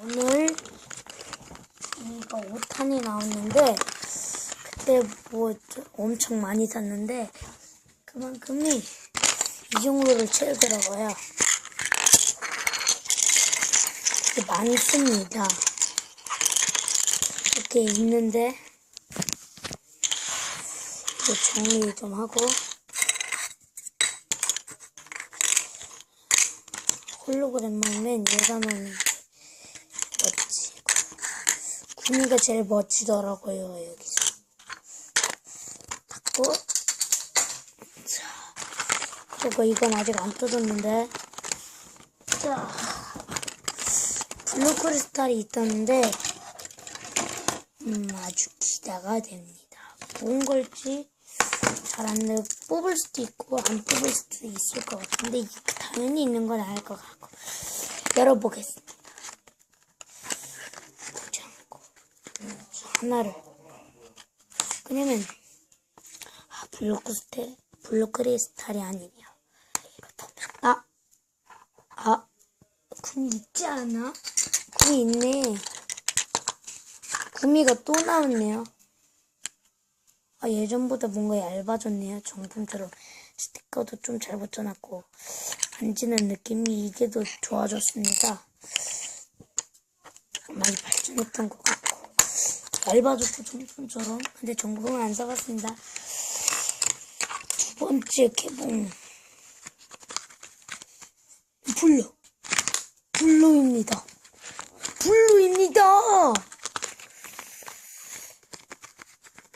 오늘 이거 5탄이 나왔는데 그때 뭐 저- 엄청 많이 샀는데 그만큼이 이 정도를 채우더라고요. 이게 많습니다. 이렇게 있는데 이거 정리 좀 하고 홀로그램만 예산은 멋지고 구미가 제일 멋지더라고요 여기서. 닫고. 자 그리고 이건 아직 안 뜯었는데. 자 블루 크리스탈이 있었는데 음 아주 기대가 됩니다. 뭔 걸지 잘안 뽑을 수도 있고 안 뽑을 수도 있을 것 같은데 당연히 있는 건 알 것 같고. 열어보겠습니다. 보지 않고 자, 하나를 왜냐면 아 블루크스테 블루크리스탈이 아니면 아, 아, 구미 있지 않아? 구미 있네. 구미가 또 나왔네요. 아, 예전보다 뭔가 얇아졌네요. 정품처럼 스티커도 좀 잘 붙여놨고 만지는 느낌이 이게 더 좋아졌습니다. 많이 발전했던 것 같고 얇아졌고 정품처럼 근데 정품은 안 사봤습니다. 두 번째 개봉 블루 블루입니다. 블루입니다.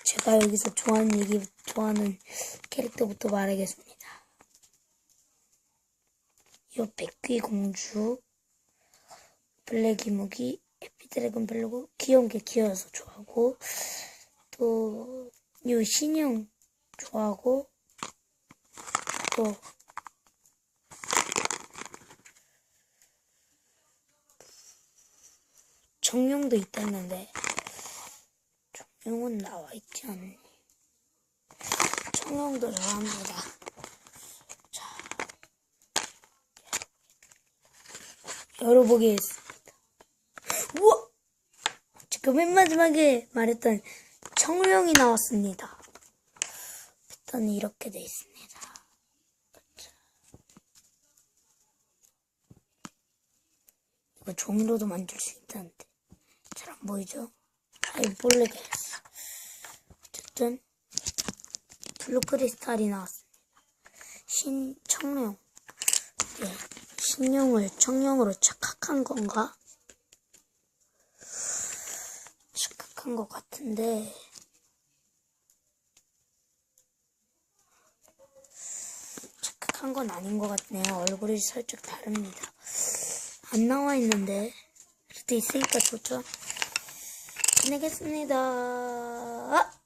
제가 여기서 좋아하는 얘기, 좋아하는 캐릭터부터 말하겠습니다. 요 백귀 공주, 블랙 이무기, 에피 드래곤 별로고, 귀여운 게 귀여워서 좋아하고, 또, 요 신용 좋아하고, 또, 정령도 있다는데, 정령은 나와 있지 않니? 청룡도 좋아합니다. 자, 열어보겠습니다. 우와! 지금 맨 마지막에 말했던 청룡이 나왔습니다. 일단 이렇게 돼 있습니다. 자. 이거 종이로도 만들 수 있다는데 잘 안 보이죠? 아이 몰래게 했어. 어쨌든 블루 크리스탈이 나왔습니다. 신 청룡. 네, 신용을 청룡으로 착각한 건가? 착각한 것 같은데. 착각한 건 아닌 것 같네요. 얼굴이 살짝 다릅니다. 안 나와 있는데. 그래도 있으니까 좋죠? 보내겠습니다. 아!